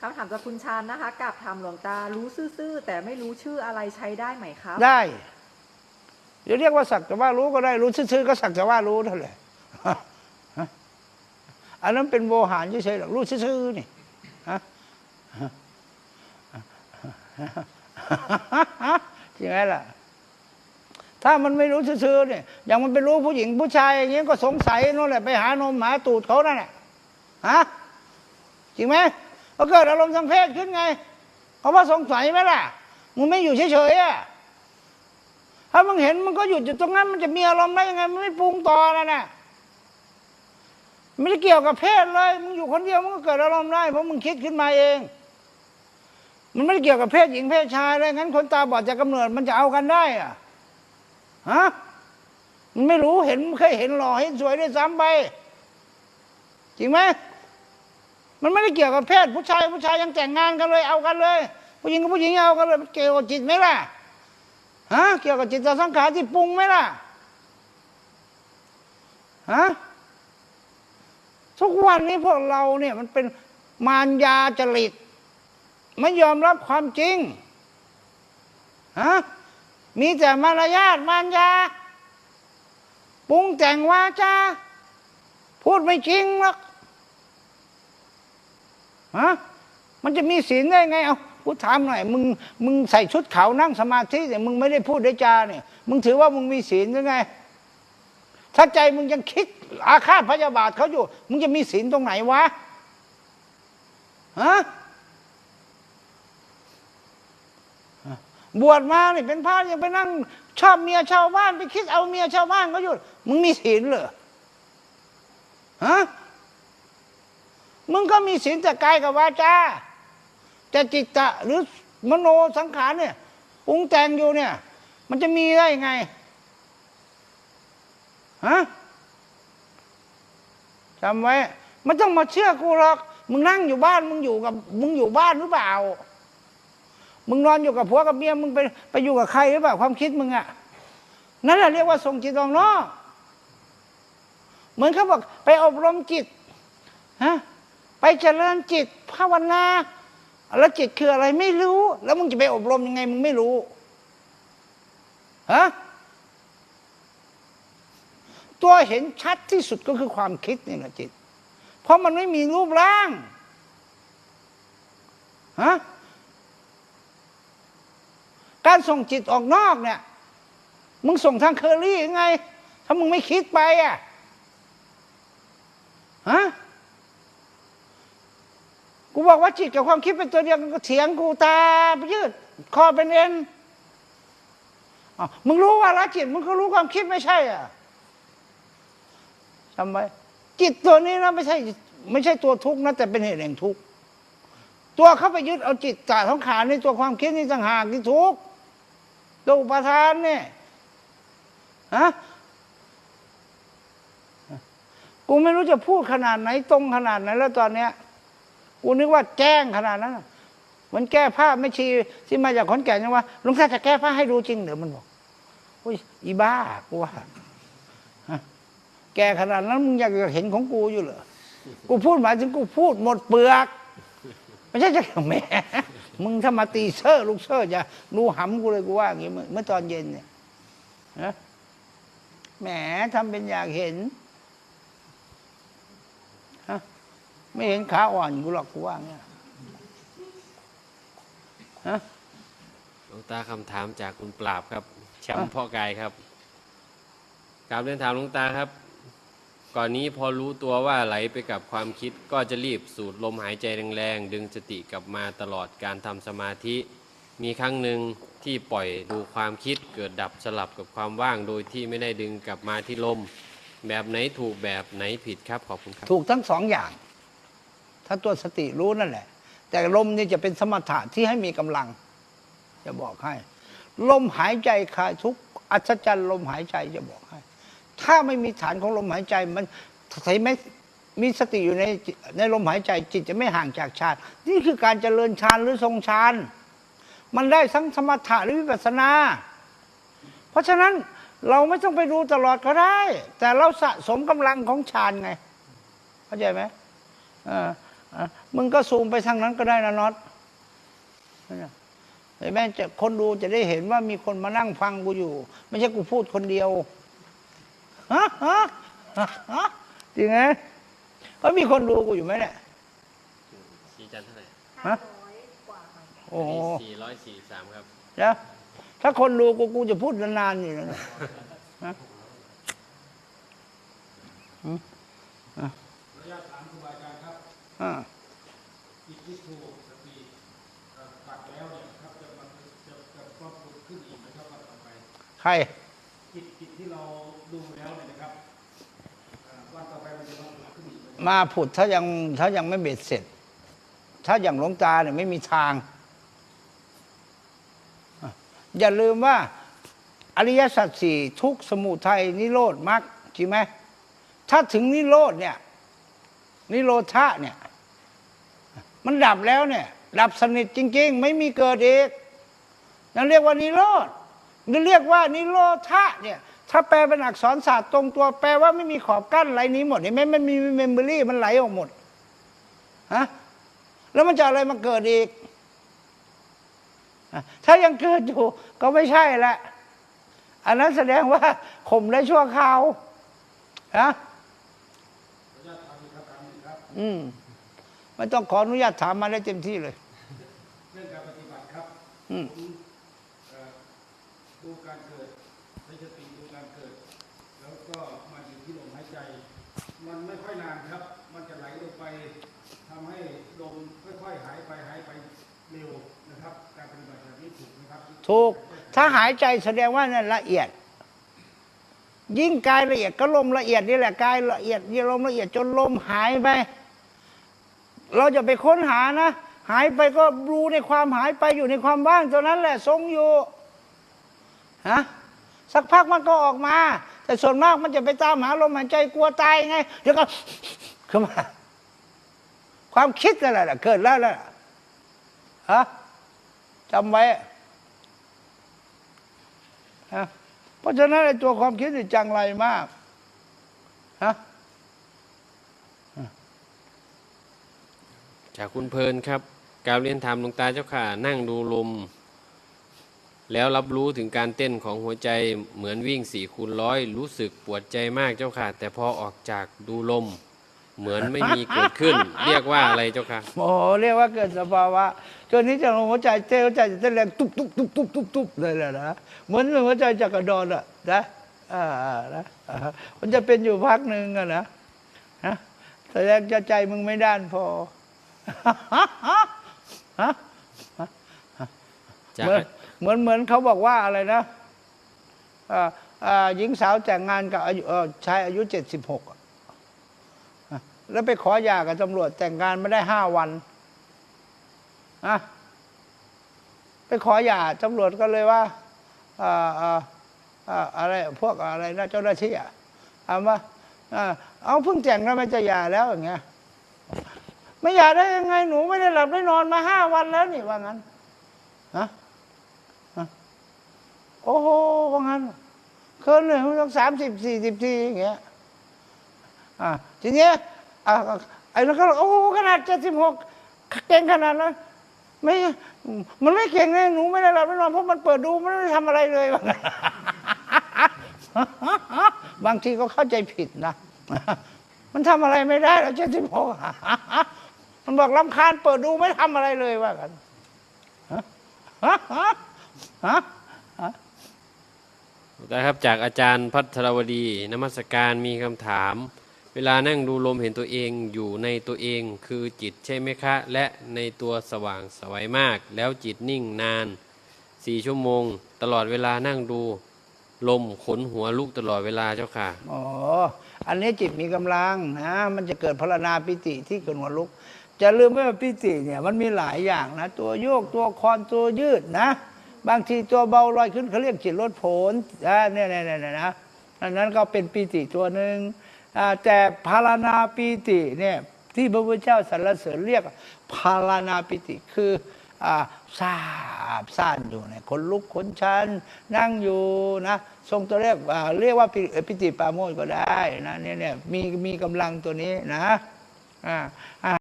คำถามจากคุณชานนะคะกับถามหลวงตารู้ซื่อๆแต่ไม่รู้ชื่ออะไรใช้ได้ไหมครับ ได้จะเรียกว่าสักแต่ว่ารู้ก็ได้รู้ซื่อๆก็สักแต่ว่ารู้เท่านั้นแหละอันนั้นเป็นโวหารเฉยๆหรอกรู้ซื่อๆนี่ฮะจริงไหมล่ะ ถ้ามันไม่รู้ซื่อๆเนี่ยอย่างมันไปรู้ผู้หญิงผู้ชายอย่างเงี้ยก็สงสัยนู่นแหละไปหานมหาตูดเขานั่นแหละฮะจริงไหม ก็เกิดอารมณ์ทางเพศขึ้นไงเขาว่าสงสัยไหมล่ะมึงไม่อยู่เฉยๆอะถ้ามึงเห็นมันก็หยุดอยู่ตรงนั้น มันจะมีอารมณ์ได้ยังไงมันไม่ปรุงต่อแล้วน่ะไม่ได้เกี่ยวกับเพศเลย มึงอยู่คนเดียวมันก็เกิดอารมณ์ได้เพราะมึงคิดขึ้นมาเอง มันไม่ได้เกี่ยวกับเพศหญิงเพศชายเลยงั้นคนตาบอดจากกำเนิดมันจะเอากันได้อะฮะมันไม่รู้เห็นเคยเห็นหล่อเห็นสวยด้วยซ้ำไป จริงไหม มันไม่ได้เกี่ยวกับเพศ ผู้ชายผู้ชายยังแต่งงานกันเลยเอากันเลย ผู้หญิงกับผู้หญิงเอากันเลยมันเกี่ยวกับจิตไหมล่ะฮะเกี่ยวกับจิตสังขารที่ปรุงไหมล่ะฮะทุกวันนี้พวกเราเนี่ยมันเป็นมารยาจริต ไม่ยอมรับความจริงฮะมีแต่มารยาทมารยาปรุงแต่งวาจาพูดไม่จริงหรอก ฮะมันจะมีศีลได้ไงเอาพูถามหน่อย มึงมึงใส่ชุดขาวนั่งสมาธิแต่มึงไม่ได้พูดได้จาเนี่ย มึงถือว่ามึงมีศีลหรือไง ถ้าใจมึงยังคิด อาฆาตพยาบาทเขาอยู่ มึงจะมีศีลตรงไหนวะฮะบวชมาเนี่ยเป็นพระยังไปนั่ง ชอบเมียชาวบ้านไปคิดเอาเมียชาวบ้านเขาอยู่ มึงมีศีลเหรอฮะ มึงก็มีศีลแต่กายกับวาจาแต่จิตตะหรือมโนสังขารเนี่ยปรุงแต่งอยู่เนี่ย มันจะมีได้ยังไงฮะจำไว้ไม่ต้องมาเชื่อกูหรอก มึงนั่งอยู่บ้านมึงอยู่กับ มึงอยู่บ้านหรือเปล่า มึงนอนอยู่กับผัวกับเมียมึงไปไปอยู่กับใครหรือเปล่าความคิดมึงอะนั่นแหละเรียกว่าส่งจิตออกนอกเหมือนเขาบอกไปอบรมจิตฮะ ไปเจริญจิตภาวนา แล้วจิตคืออะไรไม่รู้ แล้วมึงจะไปอบรมยังไงมึงไม่รู้ฮะตัวเห็นชัดที่สุดก็คือความคิดนี่แหละจิต เพราะมันไม่มีรูปร่างฮะการส่งจิตออกนอกเนี่ย มึงส่งทางเคอรี่ยังไง ถ้ามึงไม่คิดไปอะฮะ กูบอกว่าจิตกับความคิดเป็นตัวเดียวกันก็เถียงกูตาไปยืด คอเป็นเอ็นอ้าวมึงรู้ว่าละจิตมึงก็รู้ความคิดไม่ใช่อะทำไมจิตตัวนี้นะไม่ใช่ ไม่ใช่ตัวทุกข์นะแต่เป็นเหตุแห่งทุกข์ตัวเข้าไปยึดเอาจิตตาของขาในตัวความคิดนี่ต่างหากที่ทุกข์ตัวอุปทานเนี่ยฮะกูไม่รู้จะพูดขนาดไหนตรงขนาดไหนแล้วตอนเนี้ย กูนึกว่าแจ้งขนาดนั้นมันแก้ผ้าไม่ชีที่มาจากขอนแก่นยังว่าหลุงท่าจะแก้ผ้าให้ดูจริงเหรือมันบอกอุ้ยอีบ้ากูว่าแกขนาดนั้นมึงอยากจะเห็นของกูอยู่เหรอกูพูดหมายถึงกูพูดหมดเปลือกไม่ใช่จะแหมมึงถ้ามาตีเซอร์ลูกเซอร์จะดูหำกูเลยกูว่าอย่างงี้เมื่อตอนเย็นเนี่ยนะแหมทำเป็นอยากเห็นฮะ ไม่เห็นขาอ่อนกูหรอกกูว่าเงี้ยฮะหลวงตาคำถามจากคุณปราบครับแชมป์พ่อกายครับกราบเรียนถามหลวงตาครับ ก่อนนี้พอรู้ตัวว่าไหลไปกับความคิดก็จะรีบสูดลมหายใจแรงๆ ดึงสติกลับมาตลอดการทำสมาธิ มีครั้งหนึ่งที่ปล่อยดูความคิดเกิดดับสลับกับความว่างโดยที่ไม่ได้ดึงกลับมาที่ลม แบบไหนถูกแบบไหนผิดครับขอบคุณครับ ถูกทั้งสองอย่าง ถ้าตัวสติรู้นั่นแหละ แต่ลมนี่จะเป็นสมถะที่ให้มีกำลัง จะบอกให้ ลมหายใจคลายทุกอัศจรรย์ลมหายใจจะบอกให้ ถ้าไม่มีฐานของลมหายใจมันใช่ไหมมีสติอยู่ในในลมหายใจจิตจะไม่ห่างจากฌานนี่คือการเจริญฌานหรือทรงฌานมันได้ทั้งสมถะหรือวิปัสสนา เพราะฉะนั้นเราไม่ต้องไปดูตลอดก็ได้ แต่เราสะสมกำลังของฌานไง เข้าใจไหมเอออะ มึงก็ซูมไปทางนั้นก็ได้นะน็อตเนี่ยเห็นไหมจะคนดูจะได้เห็นว่ามีคนมานั่งฟังกูอยู่ ไม่ใช่กูพูดคนเดียวฮะฮะฮะฮะจริงไหมก็มีคนดูกูอยู่ไหมเนี่ยชี้จันเท่าไหร่ฮะโอ้โหสี่ร้อยสี่สามครับเดี๋ยวถ้าคนดูกูกูจะพูดนานๆอยู่นะ ฮะอืมอะอะใครจิตจิตที่เราดูแล้วเนี่ยนะครับอ่าวันต่อไปมันจะต้องขึ้นอีกไหมมาผุดถ้ายังถ้ายังไม่เบ็ดเสร็จ ถ้าอย่างหลวงตาเนี่ยไม่มีทางอะอย่าลืมว่า อริยสัจสี่ทุกข์สมุทัยนิโรธมรรคจริงไหมถ้าถึงนิโรธเนี่ย นิโรธะเนี่ย มันดับแล้วเนี่ย ดับสนิทจริง ๆ ไม่มีเกิดอีกนั่นเรียกว่านิโรธนี่เรียกว่านิโรธะเนี่ยถ้าแปลเป็นอักษรศาสตร์ตรงตัวแปลว่าไม่มีขอบกั้นอะไรนี้หมดเห็นไหมมันมีเมมโมรี่มันไหลออกหมดฮะแล้วมันจะอะไรมาเกิดอีกอะถ้ายังเกิดอยู่ ก็ไม่ใช่ละอันนั้นแสดงว่าข่มได้ชั่วคราวฮะอืม ไม่ต้องขออนุญาตถามมาได้เต็มที่เลย เรื่องการปฏิบัติครับอืมผมเอ่อดูการเกิดใช้สติดูการเกิด แล้วก็มาอยู่ที่ลมหายใจ มันไม่ค่อยนานครับ มันจะไหลลงไปทำให้ลมค่อยๆหายไปหายไปเร็วนะครับ การปฏิบัติแบบนี้ถูกไหมครับ ถูก ถ้าหายใจแสดงว่านั่นละเอียด ยิ่งกายละเอียดก็ลมละเอียดนี่แหละกายละเอียดยิ่งลมละเอียดจนลมหายไป เราจะไปค้นหานะ หายไปก็รู้ในความหายไปอยู่ในความว่างตัวนั้นแหละทรงอยู่ฮะสักพักมันก็ออกมา แต่ส่วนมากมันจะไปตามหาลมหายใจกลัวตายไงเดี๋ยวก็ขึ้นมา ความคิดอะไรล่ะ เกิดแล้วล่ะฮะจำไว้ฮะเพราะฉะนั้นไอ้ตัวความคิดนี่จังไรมากฮะ จากคุณเพลินครับกราวเรียนถามหลวงตาเจ้าค่ะ นั่งดูลม แล้วรับรู้ถึงการเต้นของหัวใจเหมือนวิ่งสี่คูณร้อยรู้สึกปวดใจมากเจ้าค่ะ แต่พอออกจากดูลม เหมือนไม่มีเกิดขึ้น เรียกว่าอะไรเจ้าค่ะโอ้โหเรียกว่าเกิดสภาวะจนนี้จะหัวใจเต้นหัวใจจะเต้นแรงตุบตุบตุบตุบตุบตุบเลยแหละนะเหมือนหัวใจจะกระโดดอะนะอ่านะอ่ามันจะเป็นอยู่พักหนึ่งอะนะนะแสดงจะใจมึงไม่ด้านพอฮะจาก เหมือนเหมือนเหมือนเขาบอกว่าอะไรนะอ่าอ่าหญิงสาวแต่งงานกับอายุชายอายุเจ็ดสิบหกแล้วไปขอหย่ากับตำรวจแต่งงานไม่ได้ห้าวันอะไปขอหย่าตำรวจก็เลยว่าอะไรพวกอะไรนะเจ้าหน้าที่อะถามว่าอ่าเอาเพิ่งแต่งแล้วไม่จะหย่าแล้วอย่างเงี้ย ไม่หย่าได้ยังไงหนูไม่ได้หลับได้นอนมาห้าวันแล้วนี่ว่างั้นฮะโอ้โหว่างั้นเคินเลยมันต้องสามสิบสี่สิบทีอย่างเงี้ยอ่าทีเนี้ยอ่าไอ้นั่นก็โอ้ขนาดเจ็ดสิบหกเก่งขนาดนั้นไม่ มันไม่เก่งเลยหนูไม่ได้หลับไม่นอนเพราะมันเปิดดูมันไม่ได้ทำอะไรเลยว่างั้นบางทีก็เข้าใจผิดนะ มันทำอะไรไม่ได้แล้วเจ็ดสิบหก มันบอกลำคาญเปิดดูไม่ทำอะไรเลยว่ากันฮะฮะหลวงตาครับจากอาจารย์พัทรวดีนมัสการมีคำถาม เวลานั่งดูลมเห็นตัวเองอยู่ในตัวเองคือจิตใช่ไหมคะ และในตัวสว่างสวัยมาก แล้วจิตนิ่งนานสี่ชั่วโมง ตลอดเวลานั่งดูลมขนหัวลุกตลอดเวลาเจ้าค่ะอ๋ออันนี้จิตมีกำลังนะมันจะเกิดพลานาปิติที่เกิดหัวลุก จะลืมไม่ว่าปิติเนี่ยมันมีหลายอย่างนะ ตัวโยกตัวคอนตัวยืดนะ บางทีตัวเบาลอยขึ้นเขาเรียกจิตลดโผนอ่าเนี่ยเนี่ยเนี่ยนะอันนั้นก็เป็นปิติตัวหนึ่งแต่พารานาปิติเนี่ยที่พระพุทธเจ้าสรรเสริญเรียกพารานาปิติคืออ่าบซ่านอยู่เนี่ยคนลุกขนชันนั่งอยู่นะทรงตัวเรียกเรียกว่าปิติปาโมทย์ก็ได้นะเนี่ยเนี่ยมีมีกำลังตัวนี้นะอ่า